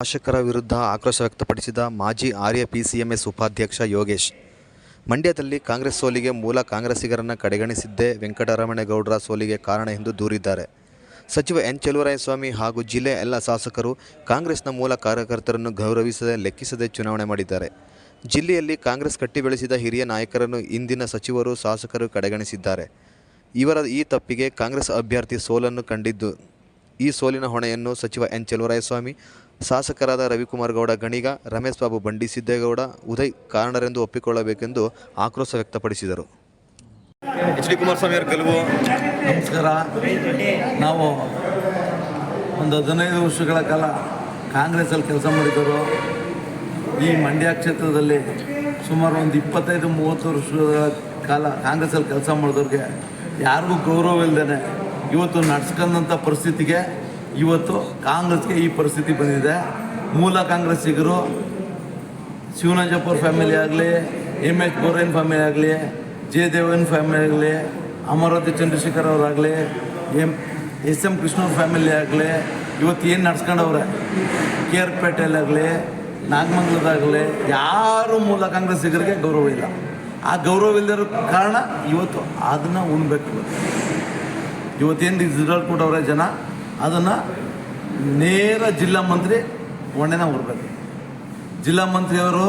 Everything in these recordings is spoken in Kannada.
ಶಾಸಕರ ವಿರುದ್ಧ ಆಕ್ರೋಶ ವ್ಯಕ್ತಪಡಿಸಿದ ಮಾಜಿ ಆರ್ಯ ಪಿಸಿಎಂಎಸ್ ಉಪಾಧ್ಯಕ್ಷ ಯೋಗೇಶ್. ಮಂಡ್ಯದಲ್ಲಿ ಕಾಂಗ್ರೆಸ್ ಸೋಲಿಗೆ ಮೂಲ ಕಾಂಗ್ರೆಸ್ಸಿಗರನ್ನು ಕಡೆಗಣಿಸಿದ್ದೇ ವೆಂಕಟರಮಣೇಗೌಡರ ಸೋಲಿಗೆ ಕಾರಣ ಎಂದು ದೂರಿದ್ದಾರೆ. ಸಚಿವ ಎನ್. ಚೆಲುವರಾಯಸ್ವಾಮಿ ಹಾಗೂ ಜಿಲ್ಲೆಯ ಎಲ್ಲ ಶಾಸಕರು ಕಾಂಗ್ರೆಸ್ನ ಮೂಲ ಕಾರ್ಯಕರ್ತರನ್ನು ಗೌರವಿಸದೆ ಲೆಕ್ಕಿಸದೆ ಚುನಾವಣೆ ಮಾಡಿದ್ದಾರೆ. ಜಿಲ್ಲೆಯಲ್ಲಿ ಕಾಂಗ್ರೆಸ್ ಕಟ್ಟಿ ಬೆಳೆಸಿದ ಹಿರಿಯ ನಾಯಕರನ್ನು ಇಂದಿನ ಸಚಿವರು ಶಾಸಕರು ಕಡೆಗಣಿಸಿದ್ದಾರೆ. ಇವರ ಈ ತಪ್ಪಿಗೆ ಕಾಂಗ್ರೆಸ್ ಅಭ್ಯರ್ಥಿ ಸೋಲನ್ನು ಕಂಡಿದ್ದು, ಈ ಸೋಲಿನ ಹೊಣೆಯನ್ನು ಸಚಿವ ಎನ್. ಚೆಲುವರಾಯಸ್ವಾಮಿ ಶಾಸಕರಾದ ರವಿಕುಮಾರ್ ಗೌಡ ಗಣಿಗ ರಮೇಶ್ ಬಾಬು ಬಂಡಿ ಸಿದ್ದೇಗೌಡ ಉದಯ್ ಕಾರಣರೆಂದು ಒಪ್ಪಿಕೊಳ್ಳಬೇಕೆಂದು ಆಕ್ರೋಶ ವ್ಯಕ್ತಪಡಿಸಿದರು. ಎಚ್ ಡಿ ಕುಮಾರಸ್ವಾಮಿ ಅವರ ಗೆಲುವು? ನಮಸ್ಕಾರ. ನಾವು ಒಂದು ಹದಿನೈದು ವರ್ಷಗಳ ಕಾಲ ಕಾಂಗ್ರೆಸ್ಸಲ್ಲಿ ಕೆಲಸ ಮಾಡಿದವರು. ಈ ಮಂಡ್ಯ ಕ್ಷೇತ್ರದಲ್ಲಿ ಸುಮಾರು ಒಂದು ಇಪ್ಪತ್ತೈದು ಮೂವತ್ತು ವರ್ಷಗಳ ಕಾಲ ಕಾಂಗ್ರೆಸ್ಸಲ್ಲಿ ಕೆಲಸ ಮಾಡಿದವ್ರಿಗೆ ಯಾರಿಗೂ ಗೌರವ ಇಲ್ಲದೇ ಇವತ್ತು ನಡ್ಸ್ಕೊಂಡಂಥ ಪರಿಸ್ಥಿತಿಗೆ ಇವತ್ತು ಕಾಂಗ್ರೆಸ್ಗೆ ಈ ಪರಿಸ್ಥಿತಿ ಬಂದಿದೆ. ಮೂಲ ಕಾಂಗ್ರೆಸ್ಸಿಗರು ಶಿವನಂಜಪ್ಪವ್ರ ಫ್ಯಾಮಿಲಿ ಆಗಲಿ ಎಂ ಎಚ್ ಬೋರೇನ್ ಫ್ಯಾಮಿಲಿ ಆಗಲಿ ಜೆ ದೇವನ್ ಫ್ಯಾಮಿಲಿ ಆಗಲಿ, ಅಮರಾವತಿ ಚಂದ್ರಶೇಖರ್ ಅವರಾಗಲಿ ಎಂ ಎಸ್ ಎಂ ಕೃಷ್ಣವ್ರ ಫ್ಯಾಮಿಲಿ ಆಗಲಿ, ಇವತ್ತು ಏನು ನಡ್ಸ್ಕೊಂಡವ್ರೆ? ಕೆ ಆರ್ ಪೇಟೆಯಲ್ಲಾಗಲಿ ನಾಗಮಂಗಲದಾಗಲಿ ಯಾರು ಮೂಲ ಕಾಂಗ್ರೆಸ್ಸಿಗರಿಗೆ ಗೌರವ ಇಲ್ಲ. ಆ ಗೌರವ ಇಲ್ಲದಿರೋ ಕಾರಣ ಇವತ್ತು ಅದನ್ನು ಉಣ್ಬೇಕು. ಇವತ್ತೇನು ರಿಸಲ್ಟ್ ಕೊಟ್ಟವ್ರೆ ಜನ? ಅದನ್ನು ನೇರ ಜಿಲ್ಲಾ ಮಂತ್ರಿ ಹೊಣೆನ ಹೊರಬೇಕು. ಜಿಲ್ಲಾ ಮಂತ್ರಿಯವರು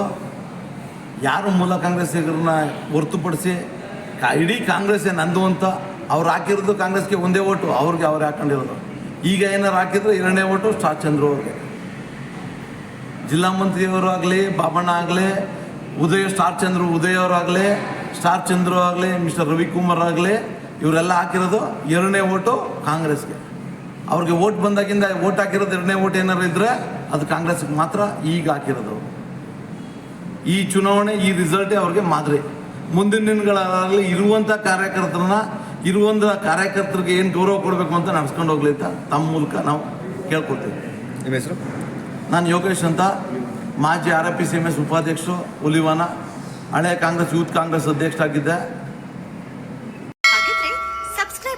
ಯಾರು ಮೂಲ ಕಾಂಗ್ರೆಸ್ಸಿಗರನ್ನ ಹೊರತುಪಡಿಸಿ ಇಡೀ ಕಾಂಗ್ರೆಸ್ಸೇ ನಂದು ಅಂತ ಅವ್ರು ಹಾಕಿರೋದು ಕಾಂಗ್ರೆಸ್ಗೆ ಒಂದೇ ಓಟು, ಅವ್ರಿಗೆ ಅವ್ರು ಹಾಕೊಂಡಿರೋದು. ಈಗ ಏನಾರು ಹಾಕಿದ್ರು ಎರಡನೇ ಓಟು ಸ್ಟಾರ್ ಚಂದ್ರು ಅವ್ರಿಗೆ. ಜಿಲ್ಲಾ ಮಂತ್ರಿಯವರು ಆಗಲಿ, ಬಾಬಣ್ಣ ಆಗಲಿ, ಉದಯ ಸ್ಟಾರ್ ಚಂದ್ರ, ಉದಯ ಅವರಾಗಲಿ ಸ್ಟಾರ್ ಚಂದ್ರು ಆಗಲಿ, ಮಿಸ್ಟರ್ ರವಿಕುಮಾರ್ ಆಗಲಿ, ಇವರೆಲ್ಲ ಹಾಕಿರೋದು ಎರಡನೇ ಓಟು ಕಾಂಗ್ರೆಸ್ಗೆ ಅವ್ರಿಗೆ ಓಟ್ ಬಂದಾಗಿಂದ ಓಟ್ ಹಾಕಿರೋದು ಎರಡನೇ ಓಟ್ ಏನಾರು ಇದ್ದರೆ ಅದು ಕಾಂಗ್ರೆಸ್ಗೆ ಮಾತ್ರ ಈಗ ಹಾಕಿರೋದು. ಈ ಚುನಾವಣೆ ಈ ರಿಸಲ್ಟೇ ಅವ್ರಿಗೆ ಮಾದರಿ. ಮುಂದಿನ ದಿನಗಳಲ್ಲಿ ಇರುವಂಥ ಕಾರ್ಯಕರ್ತರನ್ನ ಇರುವಂಥ ಕಾರ್ಯಕರ್ತರಿಗೆ ಏನು ಗೌರವ ಕೊಡಬೇಕು ಅಂತ ನಡ್ಸ್ಕೊಂಡು ಹೋಗ್ಲಿ ಅಂತ ತಮ್ಮ ಮೂಲಕ ನಾವು ಕೇಳ್ಕೊಳ್ತೀವಿ. ನಿಮ್ಮ ಹೆಸರು? ನಾನು ಯೋಗೇಶ್ ಅಂತ. ಮಾಜಿ R P C M S ಉಪಾಧ್ಯಕ್ಷರು ಹುಲಿವಾನ ಹಳೆ ಕಾಂಗ್ರೆಸ್ ಯೂತ್ ಕಾಂಗ್ರೆಸ್ ಅಧ್ಯಕ್ಷ ಆಗಿದ್ದೆ.